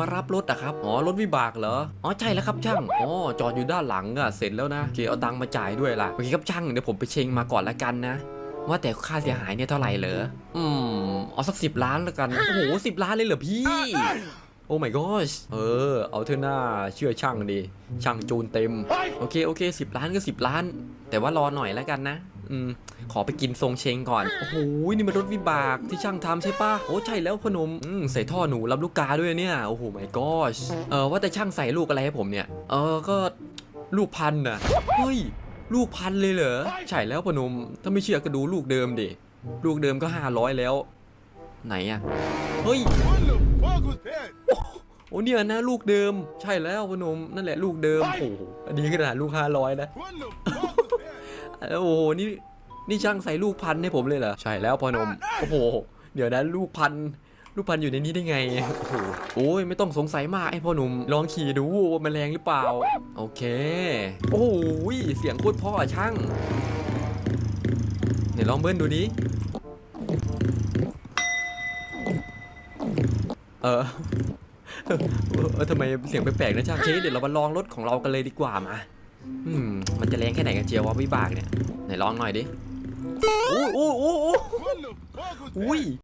มารับรถอะครับอ๋อรถวิบากเหรออ๋อใช่แล้วครับช่างอ๋อจอดอยู่ด้านหลังอะเสร็จแล้วนะโอเคเอาตังค์มาจ่ายด้วยล่ะโอเคครับช่างเดี๋ยวผมไปเช็งมาก่อนละกันนะ ว่าแต่ค่าเสียหายเนี่ยเท่าไหร่เหรออืมเอาสักสิบล้านละกันโอ้โหสิบล้านเลยเหรอพี่โอ้ my gosh เออ เอาเถอะหน้าเชื่อช่างดิช่างจูนเต็ม โอเค โอเคสิบล้านก็สิบล้าน แต่ว่ารอหน่อยแล้วกันนะ อืมขอไปกินทรงเชงก่อน โอ้โห นี่มันรถวิบากที่ช่างทำใช่ปะโอ้ใช่แล้วพอหนมอืมใส่ท่อหนูรับลูกกาด้วยเนี่ย โอ้โห my gosh เออว่าแต่ช่างใส่ลูกอะไรให้ผมเนี่ย เออก็ลูกพันน่ะ เฮ้ย ลูกพันเลยเหรอ ใช่แล้วพอหนม ถ้าไม่เชื่อก็ดูลูกเดิมดิ ลูกเดิมก็500แล้ว ไหนอะเฮ้ย What the fuck was that? โอ้เนี่ยนะลูกเดิม ใช่แล้วพอหนมนั่นแหละลูกเดิม โอ้โหอันนี้ขนาดลูก500นะ What the fuck was that? โอ้โหนี่นี่ช่างใส่ลูกพันธุ์ให้ผมเลยเหรอใช่แล้วพอนมโอ้โห เดี๋ยวนะลูกพันธุ์ลูกพันธุ์อยู่ในนี้ได้ไง โอ้โหโอ้ยไม่ต้องสงสัยมากไอ้พ่อหนุ่ม ลองขี่ดูว่ามันแรงหรือเปล่า โอเค โอ้โหเสียงโคตรเพ่อะช่าง เดี๋ยวลองเบิ้ลดูดิ เออเออทำไมเสียงแปลกๆนะช่างเชเดี๋ยวเรามาลองรถของเรากันเลยดีกว่ามา อืมมันจะแรงแค่ไหนกันเจียววะวิบากเนี่ย ไหนลองหน่อยดิโอ้โอ้โอ้โอ้ What the fuck was that? อุ้ย